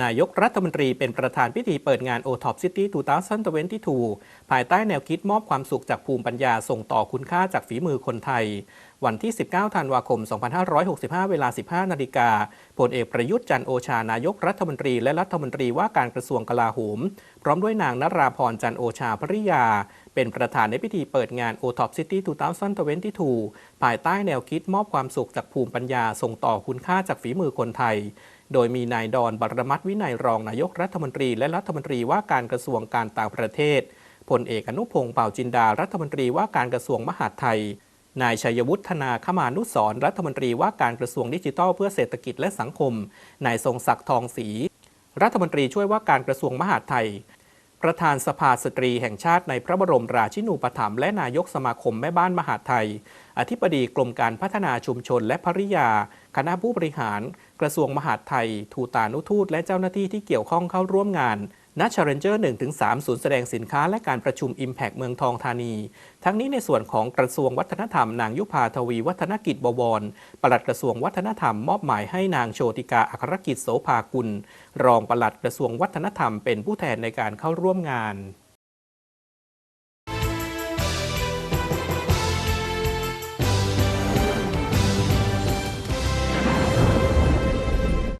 นายกรัฐมนตรีเป็นประธานพิธีเปิดงาน o t o p City 2022 ภายใต้แนวคิดมอบความสุขจากภูมิปัญญาส่งต่อคุณค่าจากฝีมือคนไทย วันที่ 19 ธันวาคม 2565 เวลา 15 นาฬิกาพลเอกประยุทธ์จันโอชานายกรัฐมนตรีและรัฐมนตรีว่าการกระทรวงกลาโหม พร้อมด้วยนางนราพรจันโอชาภริยา เป็นประธานในพิธีเปิดงาน o t o p City 2022 ภายใต้แนวคิดมอบความสุขจากภูมิปัญญาส่งต่อคุณค่าจากฝีมือคนไทย โดยมีนายดอนบรมัตวินัยรองนายกรัฐมนตรี และรัฐมนตรีว่าการกระทรวงการต่างประเทศพลเอกอนุพงศ์เป่าจินดารัฐมนตรีว่าการกระทรวงมหาดไทย นายชัยวุฒนาขมานุสรรัฐมนตรีว่าการกระทรวงดิจิทัลเพื่อเศรษฐกิจและสังคม นายทรงศักดิ์ทองศรีรัฐมนตรีช่วยว่าการกระทรวงมหาดไทย ประธานสภาสตรีแห่งชาติในพระบรมราชินูปถัมภ์และนายกสมาคมแม่บ้านมหาไทย อธิบดีกรมการพัฒนาชุมชนและภริยา คณะผู้บริหาร กระทรวงมหาดไทย ทูตานุทูตและเจ้าหน้าที่ที่เกี่ยวข้องเข้าร่วมงาน ณ Challenger 1-3ศูนย์แสดงสินค้าและการประชุม Impact เมืองทองธานี ทั้งนี้ในส่วนของกระทรวงวัฒนธรรมนางยุพาทวีวัฒนกิจบวรปลัดกระทรวงวัฒนธรรมมอบหมายให้นางโชติกาอัครกิจโสภากุล รองปลัดกระทรวงวัฒนธรรมเป็นผู้แทนในการเข้าร่วมงาน